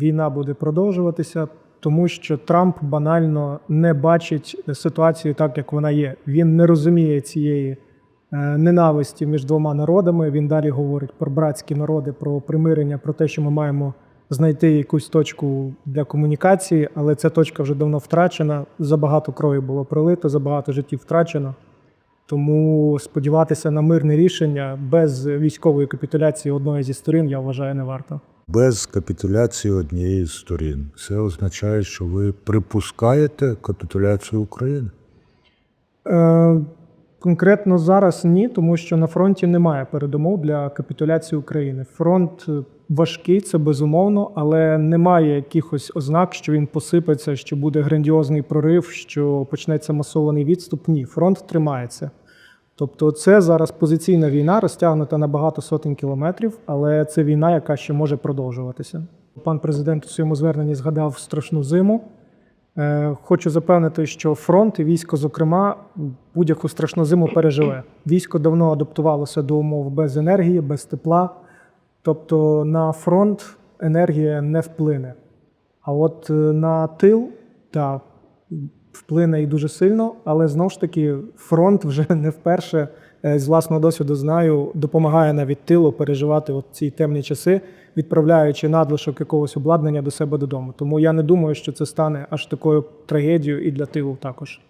війна буде продовжуватися, тому що Трамп банально не бачить ситуацію так, як вона є. Він не розуміє цієї е, ненависті між двома народами. Він далі говорить про братські народи, про примирення, про те, що ми маємо знайти якусь точку для комунікації, але ця точка вже давно втрачена. Забагато крові було пролито, забагато життів втрачено. Тому сподіватися на мирне рішення без військової капітуляції одної зі сторін, я вважаю, не варто. Без капітуляції однієї з сторін. Це означає, що ви припускаєте капітуляцію України. Е, конкретно зараз ні, тому що на фронті немає передумов для капітуляції України. Фронт е, важкий, це безумовно, але немає якихось ознак, що він посипеться, що буде грандіозний прорив, що почнеться масований відступ. Ні, фронт тримається. Тобто, це зараз позиційна війна, розтягнута на багато сотень кілометрів, але це війна, яка ще може продовжуватися. Пан президент у своєму зверненні згадав страшну зиму. Е, Хочу запевнити, що фронт і військо, зокрема, будь-яку страшну зиму переживе. Військо давно адаптувалося до умов без енергії, без тепла. Тобто на фронт енергія не вплине. А от е, на тил, так, вплине і дуже сильно, але знову ж таки фронт вже не вперше е, з власного досвіду знаю, допомагає навіть тилу переживати от ці темні часи, відправляючи надлишок якогось обладнання до себе додому. Тому я не думаю, що це стане аж такою трагедією і для тилу також.